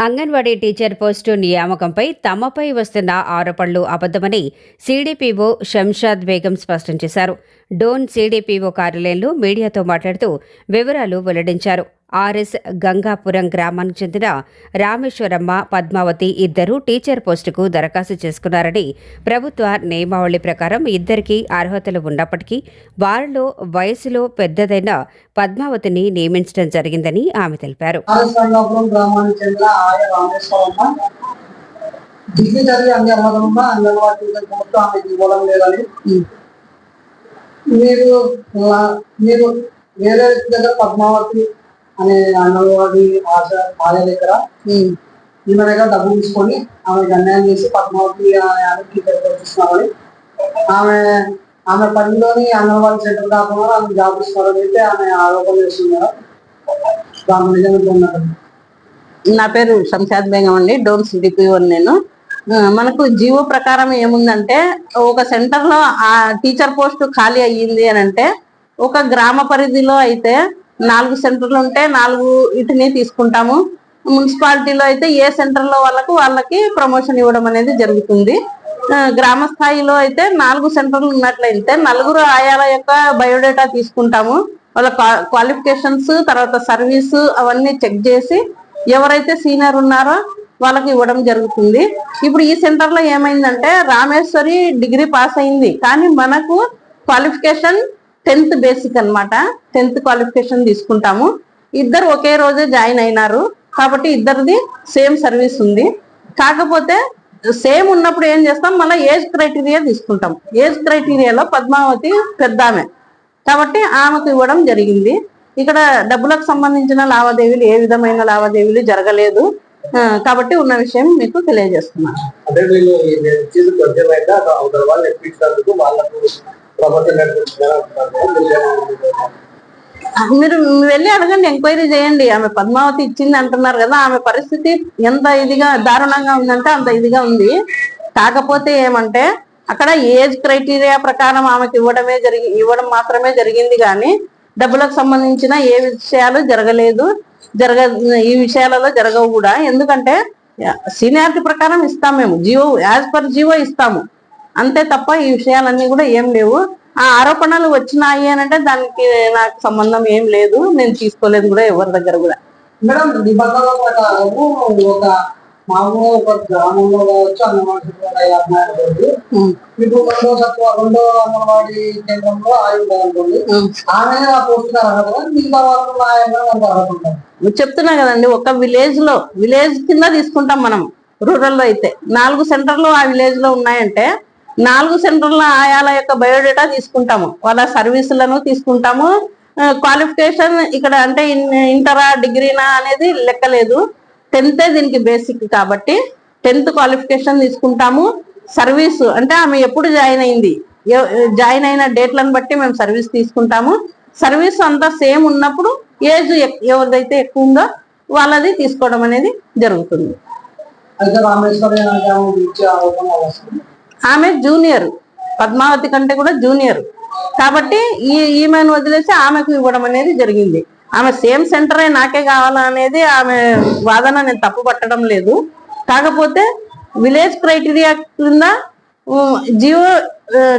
Anganwadi teacher post నియామకంపై తమపై వస్తున్న ఆరోపణలు అబద్దమని సీడీపీఓ శంషాద్ బేగం స్పష్టం చేశారు. డోన్ సీడీపీఓ కార్యాలయంలో మీడియాతో మాట్లాడుతూ వివరాలు వెల్లడించారు. ఆర్ఎస్ గంగాపురం గ్రామానికి చెందిన రామేశ్వరమ్మ పద్మావతి ఇద్దరు టీచర్ పోస్టుకు దరఖాస్తు చేసుకున్నారని ప్రభుత్వ నియమావళి ప్రకారం ఇద్దరికీ అర్హతలు ఉన్నప్పటికీ వారిలో వయసులో పెద్దదైన పద్మావతిని నియమించడం జరిగిందని ఆమె తెలిపారు. డిగ్రీ చదివి అన్ని అంగన్వాడీ ఆమెకి ఇవ్వడం లేదని మీరు మీరు వేరే దగ్గర పద్మావతి అనే అంగన్వాడీ ఆశ ఆయ దగ్గర. ఈమె దగ్గర డబ్బులు తీసుకొని ఆమెకి అన్యాయం చేసి పద్మావతి అనే ఆమె ఆమె ఆమె పనిలోని అంగన్వాడీ సెంటర్ కాకుండా ఆమె జాబ్ ఇస్తున్నారని అయితే ఆమె ఆరోపణ చేస్తున్నారు. దాని నిజంగా ఉన్నారు నా పేరు శంషాద్ బేగం అండి. డోన్ సిడిపిఓ నేను. మనకు జీవో ప్రకారం ఏముందంటే ఒక సెంటర్లో ఆ టీచర్ పోస్ట్ ఖాళీ అయ్యింది అని అంటే ఒక గ్రామ పరిధిలో అయితే నాలుగు సెంటర్లు ఉంటే నాలుగు ఇటుని తీసుకుంటాము. మున్సిపాలిటీలో అయితే ఏ సెంటర్లో వాళ్ళకు వాళ్ళకి ప్రమోషన్ ఇవ్వడం అనేది జరుగుతుంది. గ్రామ స్థాయిలో అయితే నాలుగు సెంటర్లు ఉన్నట్లయితే నలుగురు ఆయాల యొక్క బయోడేటా తీసుకుంటాము. వాళ్ళ క్వాలిఫికేషన్స్ తర్వాత సర్వీస్ అవన్నీ చెక్ చేసి ఎవరైతే సీనియర్ ఉన్నారో వాళ్ళకి ఇవ్వడం జరుగుతుంది. ఇప్పుడు ఈ సెంటర్లో ఏమైందంటే రామేశ్వరి డిగ్రీ పాస్ అయింది. కానీ మనకు క్వాలిఫికేషన్ టెన్త్ బేసిక్ అన్నమాట. టెన్త్ క్వాలిఫికేషన్ తీసుకుంటాము. ఇద్దరు ఒకే రోజే జాయిన్ అయినారు. కాబట్టి ఇద్దరిది సేమ్ సర్వీస్ ఉంది. కాకపోతే సేమ్ ఉన్నప్పుడు ఏం చేస్తాం? మళ్ళీ ఏజ్ క్రైటీరియా తీసుకుంటాం. ఏజ్ క్రైటీరియాలో పద్మావతి పెద్ద ఆమె కాబట్టి ఆమెకు ఇవ్వడం జరిగింది. ఇక్కడ డబ్బులకు సంబంధించిన లావాదేవీలు ఏ విధమైన లావాదేవీలు జరగలేదు. కాబట్టి ఉన్న విషయం మీకు తెలియజేస్తున్నాను మీరు వెళ్ళి అడగండి ఎంక్వైరీ చేయండి. ఆమె పద్మావతి ఇచ్చింది అంటున్నారు కదా ఆమె పరిస్థితి ఎంత ఇదిగా దారుణంగా ఉందంటే అంత ఇదిగా ఉంది. కాకపోతే ఏమంటే అక్కడ ఏజ్ క్రైటీరియా ప్రకారం ఆమెకి ఇవ్వడమే జరిగి ఇవ్వడం మాత్రమే జరిగింది కానీ డబ్బులకు సంబంధించిన ఏ విషయాలు జరగలేదు జరగ ఈ విషయాలలో జరగవు కూడా. ఎందుకంటే సీనియారిటీ ప్రకారం ఇస్తాం మేము. జియో యాజ్ పర్ జియో ఇస్తాము. అంతే తప్ప ఈ విషయాలన్నీ కూడా ఏం లేవు. ఆ ఆరోపణలు వచ్చినాయి అని అంటే దానికి నాకు సంబంధం ఏం లేదు. నేను తీసుకోలేదు కూడా ఎవరి దగ్గర కూడా. మేడం నిబంధనల ప్రకారము ఒక మామూలుగా ఒక గ్రామంలో కావచ్చు అంగన్వాడీ ఇప్పుడు రెండో సత్వ రెండో అంగన్వాడీ కేంద్రంలో ఆయుధ అనుకోండి. ఆమె ఆ పోస్ట్ అర్హత మిగతా వాళ్ళు అర్హత చెప్తున్నా కదండి ఒక విలేజ్లో విలేజ్ కింద తీసుకుంటాం మనం రూరల్లో అయితే. నాలుగు సెంటర్లు ఆ విలేజ్లో ఉన్నాయంటే నాలుగు సెంటర్ల ఆయాల యొక్క బయోడేటా తీసుకుంటాము. వాళ్ళ సర్వీసులను తీసుకుంటాము. క్వాలిఫికేషన్ ఇక్కడ అంటే ఇంటరా డిగ్రీనా అనేది లెక్కలేదు. టెన్తే దీనికి బేసిక్ కాబట్టి టెన్త్ క్వాలిఫికేషన్ తీసుకుంటాము. సర్వీస్ అంటే ఆమె ఎప్పుడు జాయిన్ అయింది? జాయిన్ అయిన డేట్లను బట్టి మేము సర్వీస్ తీసుకుంటాము. సర్వీస్ అంతా సేమ్ ఉన్నప్పుడు ఏజ్ ఎవరిదైతే ఎక్కువ ఉందో వాళ్ళది తీసుకోవడం అనేది జరుగుతుంది. ఆమె జూనియర్ పద్మావతి కంటే కూడా జూనియర్. కాబట్టి ఈ ఈమెను వదిలేసి ఆమెకు ఇవ్వడం అనేది జరిగింది. ఆమె సేమ్ సెంటరే నాకే కావాలనేది ఆమె వాదన నేను తప్పు పట్టడం లేదు. కాకపోతే విలేజ్ క్రైటీరియా కింద జియో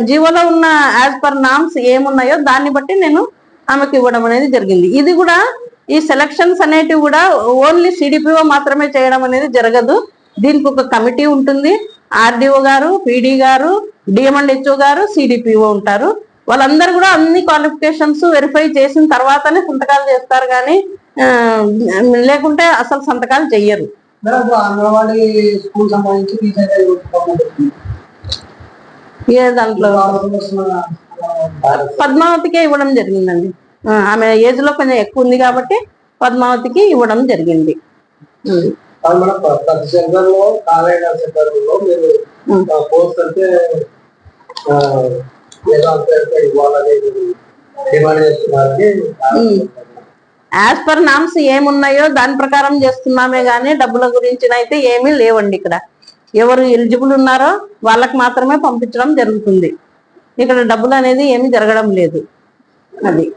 జియోలో ఉన్న యాజ్ పర్ నామ్స్ ఏమున్నాయో దాన్ని బట్టి నేను ఆమెకు ఇవ్వడం అనేది జరిగింది. ఇది కూడా ఈ సెలక్షన్స్ అనేటివి కూడా ఓన్లీ సిడిపిఓ మాత్రమే చేయడం అనేది జరగదు. దీనికి ఒక కమిటీ ఉంటుంది. ఆర్డీఓ గారు పీడీ గారు డిఎంఎండ్ హెచ్ఓ గారు సిడిపిఓ ఉంటారు. వాళ్ళందరూ కూడా అన్ని క్వాలిఫికేషన్స్ వెరిఫై చేసిన తర్వాతనే సంతకాలు చేస్తారు కానీ లేకుంటే అసలు సంతకాలు చెయ్యరు. ఏ దాంట్లో? పద్మావతికే ఇవ్వడం జరిగిందండి. ఆమె ఏజ్లో కొంచెం ఎక్కువ ఉంది కాబట్టి పద్మావతికి ఇవ్వడం జరిగింది. అది మన ప్ర- ప్రతి కాలేజ్ మీరు. పోస్ట్ అంటే డిమాండ్ చేస్తున్నారని యాజ్ పర్ నామ్స్ ఏమున్నాయో దాని ప్రకారం చేస్తున్నామే గానీ డబ్బుల గురించి అయితే ఏమీ లేవండి ఇక్కడ. ఎవరు ఎలిజిబుల్ ఉన్నారో వాళ్ళకి మాత్రమే పంపించడం జరుగుతుంది. ఇక్కడ డబ్బులు అనేది ఏమీ జరగడం లేదు. అది.